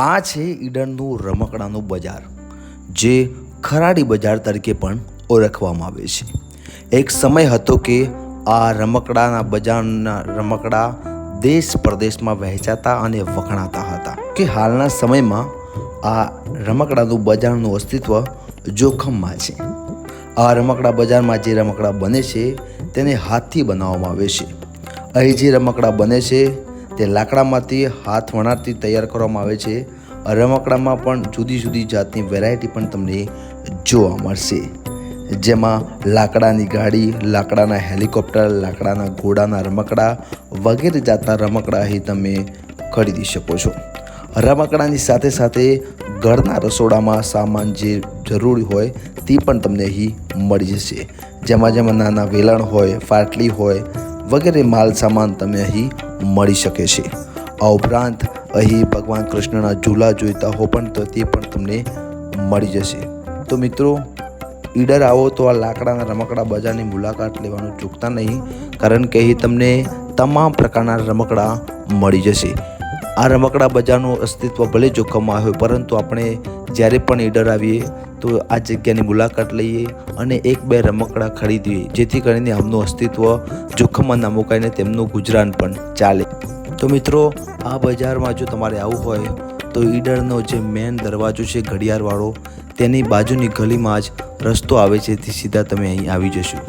આ છે ઈડનનું રમકડાનું બજાર, જે ખરાડી બજાર તરીકે પણ ઓળખવામાં આવે છે. એક સમય હતો કે આ રમકડાના બજારના રમકડા દેશ પ્રદેશમાં વહેંચાતા અને વખણાતા હતા કે હાલના સમયમાં આ રમકડાનું બજારનું અસ્તિત્વ જોખમમાં છે. આ રમકડા બજારમાં જે રમકડા બને છે તેને હાથથી બનાવવામાં આવે છે. અહીં જે રમકડા બને છે તે લાકડામાંથી હાથ વણાટથી તૈયાર કરવામાં આવે છે. રમકડામાં પણ જુદી જુદી જાતની વેરાયટી પણ તમને જોવા મળશે. જેમાં લાકડાની ગાડી, લાકડાના હેલિકોપ્ટર, લાકડાના ઘોડાના રમકડા વગેરે જાતના રમકડા અહીં તમે ખરીદી શકો છો. રમકડાની સાથે સાથે ઘરના રસોડામાં સામાન જે જરૂરી હોય તે પણ તમને અહીં મળી જશે. જેમાં જેમાં નાના વેલણ હોય, ફાટલી હોય વગેરે માલ સામાન તમે અહીં મળી શકે છે. આ ઉપરાંત અહીં ભગવાન કૃષ્ણના ઝૂલા જોઈતા હો પણ તો તે પણ તમને મળી જશે. તો મિત્રો, ઈડર આવો તો આ લાકડાના રમકડા બજારની મુલાકાત લેવાનું ચૂકતા નહીં, કારણ કે અહીં તમને તમામ પ્રકારના રમકડા મળી જશે. આ રમકડા બજારનું અસ્તિત્વ ભલે જોખમમાં હોય, પરંતુ આપણે જ્યારે પણ ઈડર આવીએ તો આ જગ્યાની મુલાકાત લઈએ અને એક બે રમકડા ખરીદીએ, જેથી કરીને આમનું અસ્તિત્વ જોખમમાં ના મુકાઈને તેમનું ગુજરાન પણ ચાલે. તો મિત્રો, આ બજારમાં જો તમારે આવવું હોય, તો ઈડરનો જે મેન દરવાજો છે ઘડિયાળવાળો, તેની બાજુની ગલીમાં જ રસ્તો આવે છે તે સીધા તમે અહીં આવી જશો.